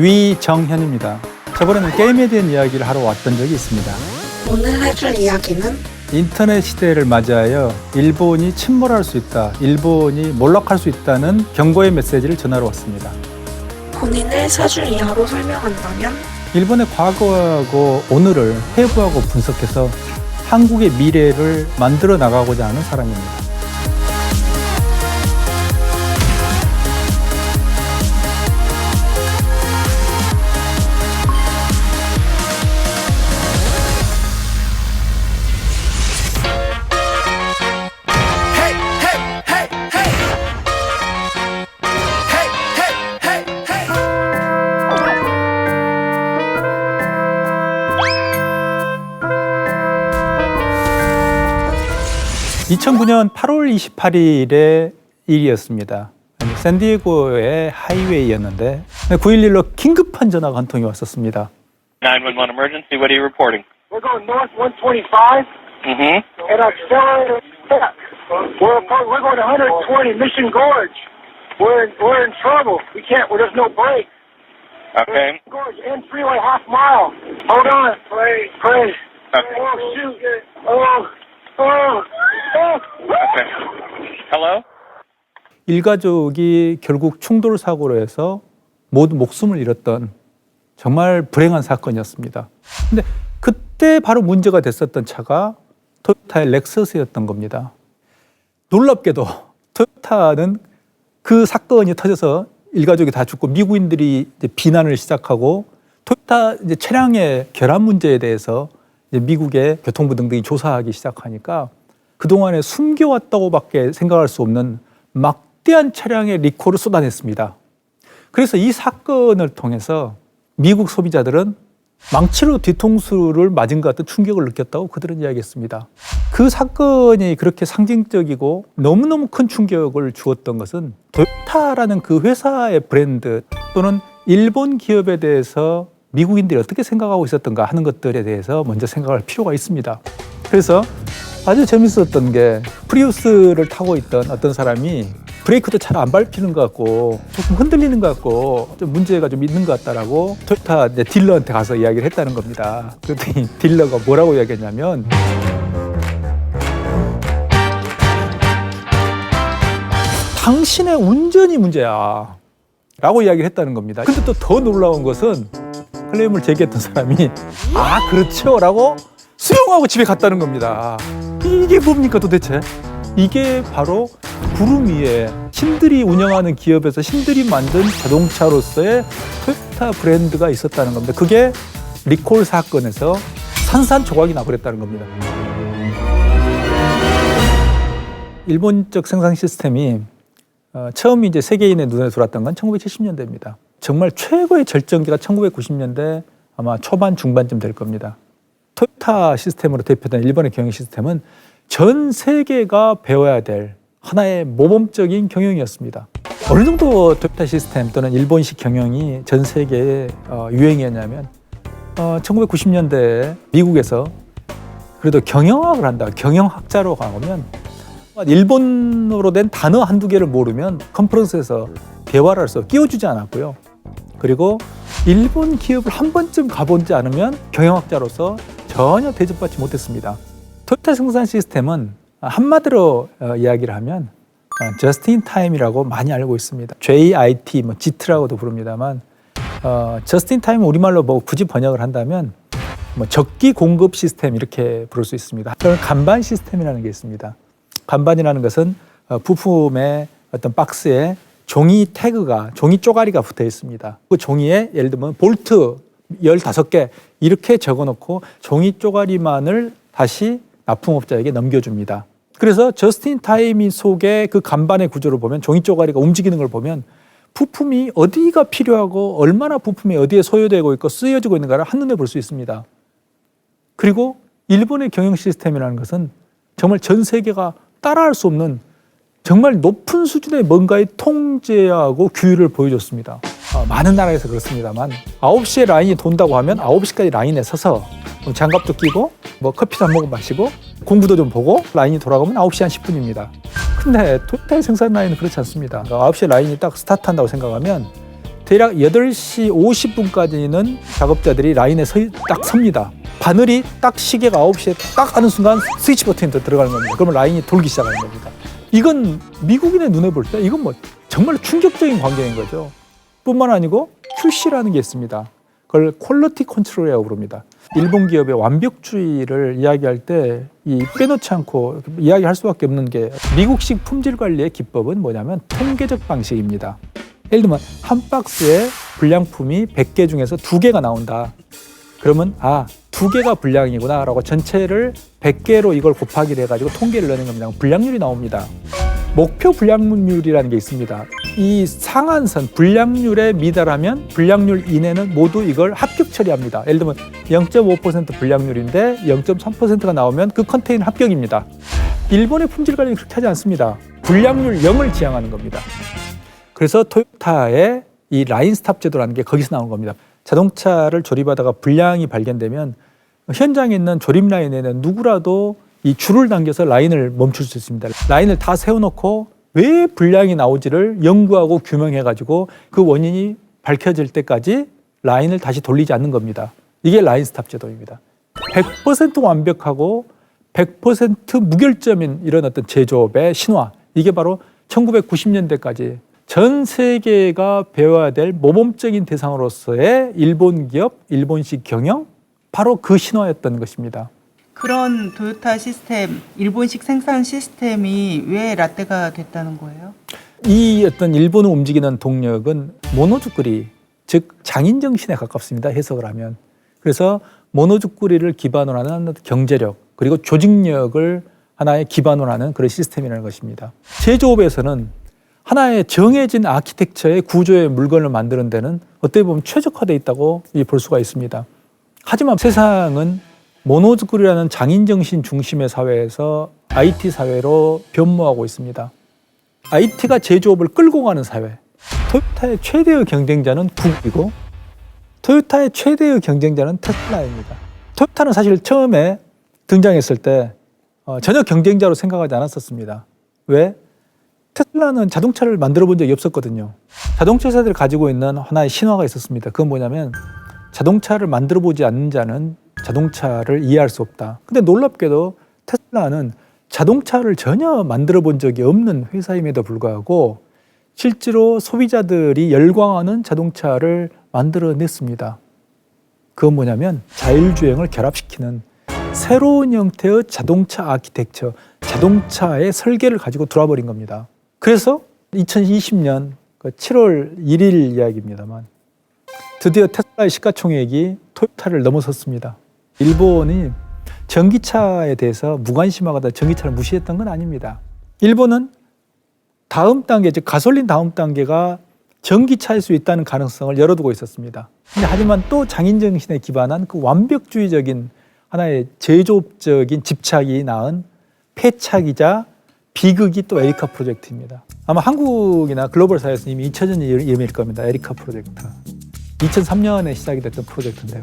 위정현입니다. 저번에는 게임에 대한 이야기를 하러 왔던 적이 있습니다. 오늘 해줄 이야기는 인터넷 시대를 맞이하여 일본이 침몰할 수 있다, 일본이 몰락할 수 있다는 경고의 메시지를 전하러 왔습니다. 본인을 세줄 이하로 설명한다면 일본의 과거하고 오늘을 해부하고 분석해서 한국의 미래를 만들어 나가고자 하는 사람입니다. 2009년 8월 28일의 일이었습니다. 샌디에고의 하이웨이였는데 911로 긴급한 전화가 한 통이 왔었습니다. 911 emergency, what are you reporting? We're going north 125 Mm-hmm. and accelerator step. We're approach- we're going 120 Mission Gorge. We're in, we're in trouble. We can't. Well, there's no break. Okay. Gorge in freeway half mile. Hold on. Pray. Pray. Okay. Oh shoot. Oh. 일가족이 결국 충돌 사고로 해서 모두 목숨을 잃었던 정말 불행한 사건이었습니다. 근데 그때 바로 문제가 됐었던 차가 토요타의 렉서스였던 겁니다. 놀랍게도 토요타는 그 사건이 터져서 일가족이 다 죽고 미국인들이 비난을 시작하고 토요타 차량의 결함 문제에 대해서 미국의 교통부 등등이 조사하기 시작하니까 그동안에 숨겨왔다고밖에 생각할 수 없는 막대한 차량의 리콜을 쏟아냈습니다. 그래서 이 사건을 통해서 미국 소비자들은 망치로 뒤통수를 맞은 것 같은 충격을 느꼈다고 그들은 이야기했습니다. 그 사건이 그렇게 상징적이고 너무너무 큰 충격을 주었던 것은 도요타라는 그 회사의 브랜드 또는 일본 기업에 대해서 미국인들이 어떻게 생각하고 있었던가 하는 것들에 대해서 먼저 생각할 필요가 있습니다. 그래서 아주 재밌었던 게 프리우스를 타고 있던 어떤 사람이 브레이크도 잘 안 밟히는 것 같고 조금 흔들리는 것 같고 좀 문제가 좀 있는 것 같다라고 토요타 딜러한테 가서 이야기를 했다는 겁니다. 그랬더니 딜러가 뭐라고 이야기했냐면 당신의 운전이 문제야. 라고 이야기를 했다는 겁니다. 근데 또 더 놀라운 것은 클레임을 제기했던 사람이 아, 그렇죠. 라고 수용하고 집에 갔다는 겁니다. 이게 뭡니까 도대체? 이게 바로 구름 위에 신들이 운영하는 기업에서 신들이 만든 자동차로서의 토요타 브랜드가 있었다는 겁니다. 그게 리콜 사건에서 산산조각이 나버렸다는 겁니다. 일본적 생산 시스템이 어, 처음 이제 세계인의 눈에 들어왔던 건 1970년대입니다. 정말 최고의 절정기가 1990년대 아마 초반 중반쯤 될 겁니다. 토요타 시스템으로 대표된 일본의 경영 시스템은 전 세계가 배워야 될 하나의 모범적인 경영이었습니다. 어느 정도 토요타 시스템 또는 일본식 경영이 전 세계의 어, 유행이었냐면 어, 1990년대에 미국에서 그래도 경영학을 한다. 경영학자로 가면 일본어로 된 단어 한두 개를 모르면 컨퍼런스에서 대화를 해서 끼워주지 않았고요. 그리고 일본 기업을 한 번쯤 가보지 않으면 경영학자로서 전혀 대접받지 못했습니다. 토요타 생산 시스템은 한마디로 어, 이야기를 하면 저스트 인 타임이라고 많이 알고 있습니다. JIT, 뭐 JIT라고도 부릅니다만 저스트 인 타임 우리말로 뭐 굳이 번역을 한다면 뭐 적기 공급 시스템 이렇게 부를 수 있습니다. 또는 간반 시스템이라는 게 있습니다. 간반이라는 것은 어, 부품의 어떤 박스에 종이 태그가 종이 쪼가리가 붙어 있습니다. 그 종이에 예를 들면 볼트 15개 이렇게 적어 놓고 종이 쪼가리만을 다시 납품업자에게 넘겨줍니다. 그래서 저스틴 타이밍 속의 그 간반의 구조를 보면 종이 쪼가리가 움직이는 걸 보면 부품이 어디가 필요하고 얼마나 부품이 어디에 소요되고 있고 쓰여지고 있는가를 한눈에 볼 수 있습니다. 그리고 일본의 경영 시스템이라는 것은 정말 전 세계가 따라할 수 없는 정말 높은 수준의 뭔가의 통제하고 규율을 보여줬습니다. 어, 많은 나라에서 그렇습니다만 9시에 라인이 돈다고 하면 9시까지 라인에 서서 뭐 장갑도 끼고 뭐 커피도 한 모금 마시고 공부도 좀 보고 라인이 돌아가면 9시 한 10분입니다. 근데 토요타의 생산 라인은 그렇지 않습니다. 9시에 라인이 딱 스타트한다고 생각하면 대략 8시 50분까지는 작업자들이 라인에 서, 딱 섭니다. 바늘이 딱 시계가 9시에 딱 하는 순간 스위치 버튼이 더 들어가는 겁니다. 그러면 라인이 돌기 시작하는 겁니다. 이건 미국인의 눈에 볼 때 이건 뭐 정말 충격적인 광경인 거죠. 뿐만 아니고 QC라는 게 있습니다. 그걸 퀄리티 컨트롤이라고 부릅니다. 일본 기업의 완벽주의를 이야기할 때 이 빼놓지 않고 이야기할 수밖에 없는 게 미국식 품질 관리의 기법은 뭐냐면 통계적 방식입니다. 예를 들면 한 박스에 불량품이 100개 중에서 두개가 나온다. 그러면 아, 두 개가 불량이구나라고 전체를 100개로 이걸 곱하기를 해가지고 통계를 내는 겁니다. 불량률이 나옵니다. 목표 불량률이라는 게 있습니다. 이 상한선 불량률에 미달하면 불량률 이내는 모두 이걸 합격 처리합니다. 예를 들면 0.5% 불량률인데 0.3%가 나오면 그 컨테이너 합격입니다. 일본의 품질 관리는 그렇게 하지 않습니다. 불량률 0을 지향하는 겁니다. 그래서 토요타의 이 라인 스탑 제도라는 게 거기서 나온 겁니다. 자동차를 조립하다가 불량이 발견되면 현장에 있는 조립 라인에는 누구라도 이 줄을 당겨서 라인을 멈출 수 있습니다. 라인을 다 세워놓고 왜 불량이 나오지를 연구하고 규명해가지고 그 원인이 밝혀질 때까지 라인을 다시 돌리지 않는 겁니다. 이게 라인 스탑 제도입니다. 100% 완벽하고 100% 무결점인 이런 어떤 제조업의 신화. 이게 바로 1990년대까지 전 세계가 배워야 될 모범적인 대상으로서의 일본 기업, 일본식 경영, 바로 그 신화였던 것입니다. 그런 도요타 시스템, 일본식 생산 시스템이 왜 라떼가 됐다는 거예요? 이 어떤 일본을 움직이는 동력은 모노주꾸리, 즉 장인 정신에 가깝습니다. 해석을 하면. 그래서 모노주꾸리를 기반으로 하는 경제력 그리고 조직력을 하나의 기반으로 하는 그런 시스템이라는 것입니다. 제조업에서는 하나의 정해진 아키텍처의 구조의 물건을 만드는 데는 어떻게 보면 최적화되어 있다고 볼 수가 있습니다. 하지만 세상은 모노즈쿨이라는 장인 정신 중심의 사회에서 IT 사회로 변모하고 있습니다. IT가 제조업을 끌고 가는 사회. 토요타의 최대의 경쟁자는 구글이고 토요타의 최대의 경쟁자는 테슬라입니다. 토요타는 사실 처음에 등장했을 때 어, 전혀 경쟁자로 생각하지 않았었습니다. 왜? 테슬라는 자동차를 만들어 본 적이 없었거든요. 자동차 회사들이 가지고 있는 하나의 신화가 있었습니다. 그건 뭐냐면 자동차를 만들어 보지 않는 자는 자동차를 이해할 수 없다. 근데 놀랍게도 테슬라는 자동차를 전혀 만들어 본 적이 없는 회사임에도 불구하고 실제로 소비자들이 열광하는 자동차를 만들어냈습니다. 그건 뭐냐면 자율주행을 결합시키는 새로운 형태의 자동차 아키텍처, 자동차의 설계를 가지고 들어와 버린 겁니다. 그래서 2020년 7월 1일 이야기입니다만 드디어 테슬라의 시가총액이 토요타를 넘어섰습니다. 일본이 전기차에 대해서 무관심하거나 전기차를 무시했던 건 아닙니다. 일본은 다음 단계, 즉 가솔린 다음 단계가 전기차일 수 있다는 가능성을 열어두고 있었습니다. 하지만 또 장인정신에 기반한 그 완벽주의적인 하나의 제조업적인 집착이 낳은 폐착이자 비극이 또 에리카 프로젝트입니다. 아마 한국이나 글로벌 사회에서 이미 잊혀진 이름일 겁니다. 에리카 프로젝트. 2003년에 시작이 됐던 프로젝트인데요.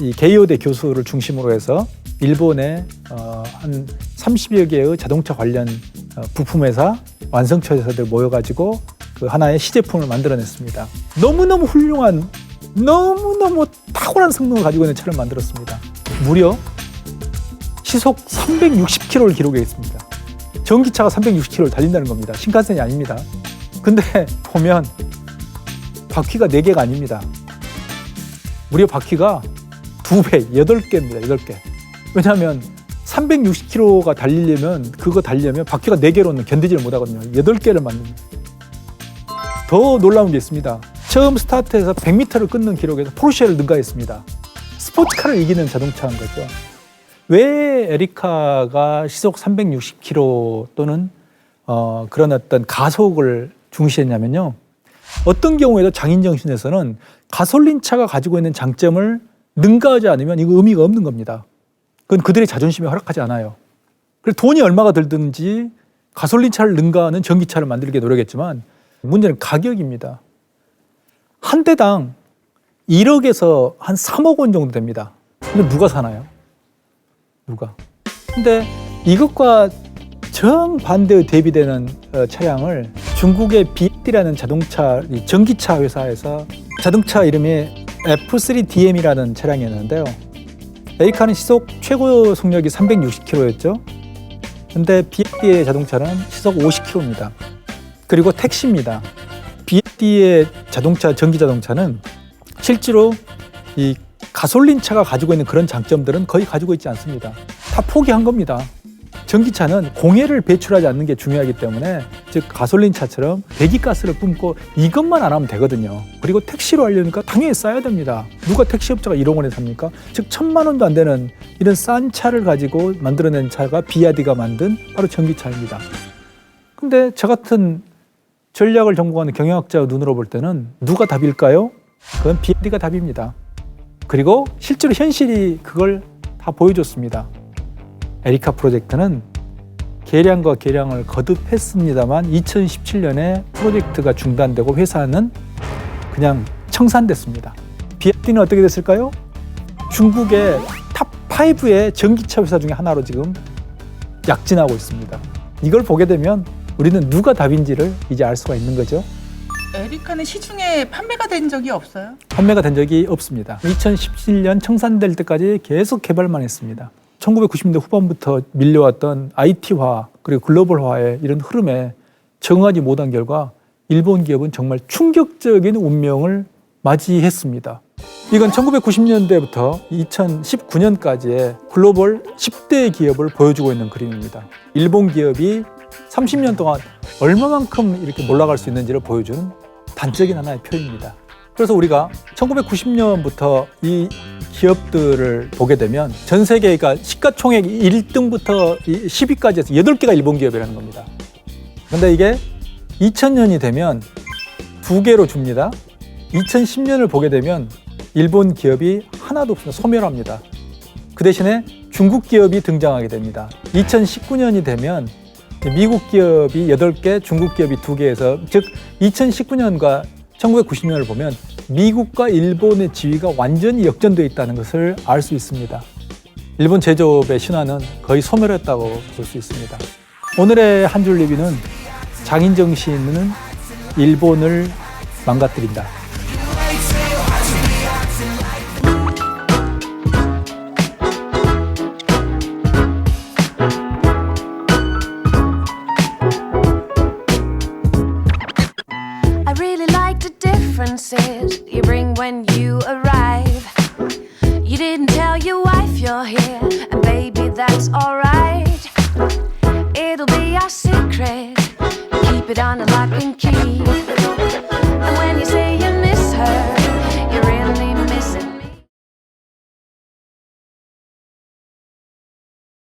이 게이오대 교수를 중심으로 해서 일본의 어, 한 30여 개의 자동차 관련 어, 부품 회사, 완성차 회사들 모여가지고 그 하나의 시제품을 만들어냈습니다. 너무너무 훌륭한, 너무너무 탁월한 성능을 가지고 있는 차를 만들었습니다. 무려 시속 360km를 기록했습니다. 전기차가 360km를 달린다는 겁니다. 신칸센이 아닙니다. 근데 보면 바퀴가 4개가 아닙니다. 무려 바퀴가 두 배, 여덟 개입니다. 여덟 개. 왜냐하면 360km가 달리려면 그거 달리려면 바퀴가 네 개로는 견디지를 못하거든요. 여덟 개를 만듭니다. 더 놀라운 게 있습니다. 처음 스타트해서 100m를 끊는 기록에서 포르쉐를 능가했습니다. 스포츠카를 이기는 자동차인 거죠. 왜 에리카가 시속 360km 또는 어, 그런 어떤 가속을 중시했냐면요. 어떤 경우에도 장인정신에서는 가솔린 차가 가지고 있는 장점을 능가하지 않으면 이거 의미가 없는 겁니다. 그건 그들의 자존심에 허락하지 않아요. 그래서 돈이 얼마가 들든지 가솔린 차를 능가하는 전기차를 만들게 노력했지만 문제는 가격입니다. 한 대당 1억에서 한 3억 원 정도 됩니다. 근데 누가 사나요? 누가? 근데 이것과 정반대의 대비되는 어, 차량을 중국의 BD라는 자동차 이 전기차 회사에서 자동차 이름이 F3DM이라는 차량이었는데요. 에이카는 시속 최고 속력이 360km였죠. 근데 BD의 자동차는 시속 50km입니다. 그리고 택시입니다. BD의 자동차 전기 자동차는 실제로 이 가솔린 차가 가지고 있는 그런 장점들은 거의 가지고 있지 않습니다. 다 포기한 겁니다. 전기차는 공해를 배출하지 않는 게 중요하기 때문에 즉 가솔린 차처럼 배기가스를 뿜고 이것만 안 하면 되거든요. 그리고 택시로 하려니까 당연히 싸야 됩니다. 누가 택시업자가 1억 원에 삽니까? 즉 천만 원도 안 되는 이런 싼 차를 가지고 만들어낸 차가 비아디가 만든 바로 전기차입니다. 근데 저 같은 전략을 전공하는 경영학자 눈으로 볼 때는 누가 답일까요? 그건 비아디가 답입니다. 그리고 실제로 현실이 그걸 다 보여줬습니다. 에리카 프로젝트는 계량과 계량을 거듭했습니다만 2017년에 프로젝트가 중단되고 회사는 그냥 청산됐습니다. 비아디는 어떻게 됐을까요? 중국의 탑5의 전기차 회사 중에 하나로 지금 약진하고 있습니다. 이걸 보게 되면 우리는 누가 답인지를 이제 알 수가 있는 거죠. 에리카는 시중에 판매가 된 적이 없어요? 판매가 된 적이 없습니다. 2017년 청산될 때까지 계속 개발만 했습니다. 1990년대 후반부터 밀려왔던 IT화 그리고 글로벌화의 이런 흐름에 적응하지 못한 결과 일본 기업은 정말 충격적인 운명을 맞이했습니다. 이건 1990년대부터 2019년까지의 글로벌 10대 기업을 보여주고 있는 그림입니다. 일본 기업이 30년 동안 얼마만큼 이렇게 올라갈 수 있는지를 보여주는 단적인 하나의 표입니다. 그래서 우리가 1990년부터 이 기업들을 보게 되면 전 세계가 시가총액 1등부터 10위까지 해서 8개가 일본 기업이라는 겁니다. 근데 이게 2000년이 되면 두 개로 줍니다. 2010년을 보게 되면 일본 기업이 하나도 없습니다. 소멸합니다. 그 대신에 중국 기업이 등장하게 됩니다. 2019년이 되면 미국 기업이 8개, 중국 기업이 2개에서 즉 2019년과 1990년을 보면 미국과 일본의 지위가 완전히 역전되어 있다는 것을 알 수 있습니다. 일본 제조업의 신화는 거의 소멸했다고 볼 수 있습니다. 오늘의 한 줄 리뷰는 장인정 시인은 일본을 망가뜨린다. differences you bring when you arrive. You didn't tell your wife you're here, and baby, that's alright. It'll be our secret. Keep it on a lock and key. And when you say you miss her,